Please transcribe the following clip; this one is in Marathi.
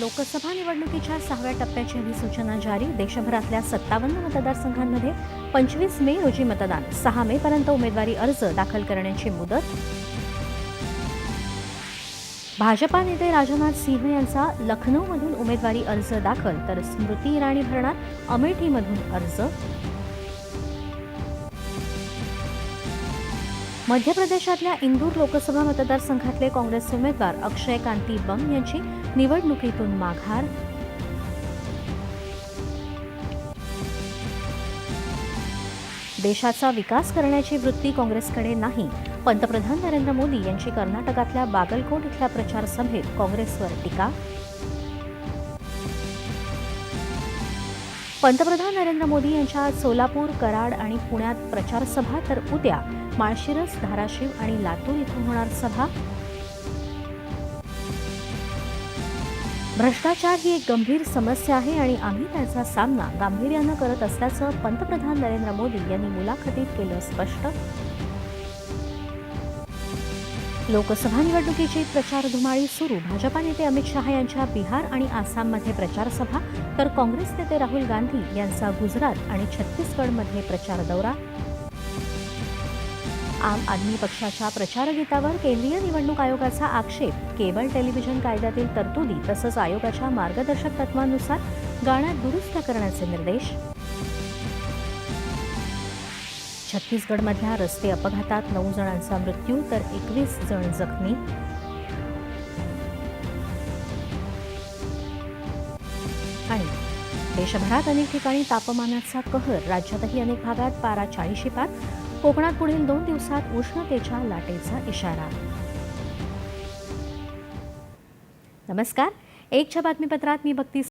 लोकसभा निवडणुकीच्या सहाव्या टप्प्याची अधिसूचना जारी. देशभरातल्या सत्तावन्न मतदारसंघांमध्ये पंचवीस मे रोजी मतदान. सहा मे पर्यंत उमेदवारी अर्ज दाखल करण्याची मुदत. भाजपा नेते राजनाथ सिंह यांचा लखनौमधून उमेदवारी अर्ज दाखल तर स्मृती इराणी भरणार अमेठीमधून अर्ज. मध्य प्रदेशातल्या इंदूर लोकसभा मतदारसंघातले काँग्रेसचे उमेदवार अक्षय कांती बंग यांची निवडणुकीतून माघार. देशाचा विकास करण्याची वृत्ती काँग्रेसकडे नाही. पंतप्रधान नरेंद्र मोदी यांची कर्नाटकातल्या बागलकोट इथल्या प्रचार सभेत काँग्रेसवर टीका. पंतप्रधान नरेंद्र मोदी यांच्या आज सोलापूर कराड आणि पुण्यात प्रचारसभा तर उद्या माळशिरस धाराशिव आणि लातूर इथून होणार सभा. भ्रष्टाचार ही एक गंभीर समस्या आहे आणि आम्ही त्याचा सामना गांभीर्यानं करत असल्याचं पंतप्रधान नरेंद्र मोदी यांनी मुलाखतीत केलं स्पष्ट. लोकसभा निवडणुकीची प्रचार धुमाळी सुरू. भाजपा नेते अमित शहा यांच्या बिहार आणि आसाममध्ये प्रचारसभा तर काँग्रेस नेते राहुल गांधी यांचा गुजरात आणि छत्तीसगडमध्ये प्रचार दौरा. आम आदमी पक्षाच्या प्रचारगीतावर केंद्रीय निवडणूक आयोगाचा आक्षेप. केबल टेलिव्हिजन कायद्यातील तरतुदी तसंच आयोगाच्या मार्गदर्शक तत्वांनुसार गाण्यात दुरुस्त करण्याचे निर्देश. छत्तीसगडमधल्या रस्ते अपघातात नऊ जणांचा मृत्यू तर एकवीस जण जखमी. आणि देशभरात अनेक ठिकाणी तापमानाचा कहर. राज्यातही अनेक भागात पारा चाळीशी पार कोकणात पुढील दोन दिवसात उष्णतेच्या लाटेचा इशारा. नमस्कार. एकच्या बातमीपत्रात मी भक्ती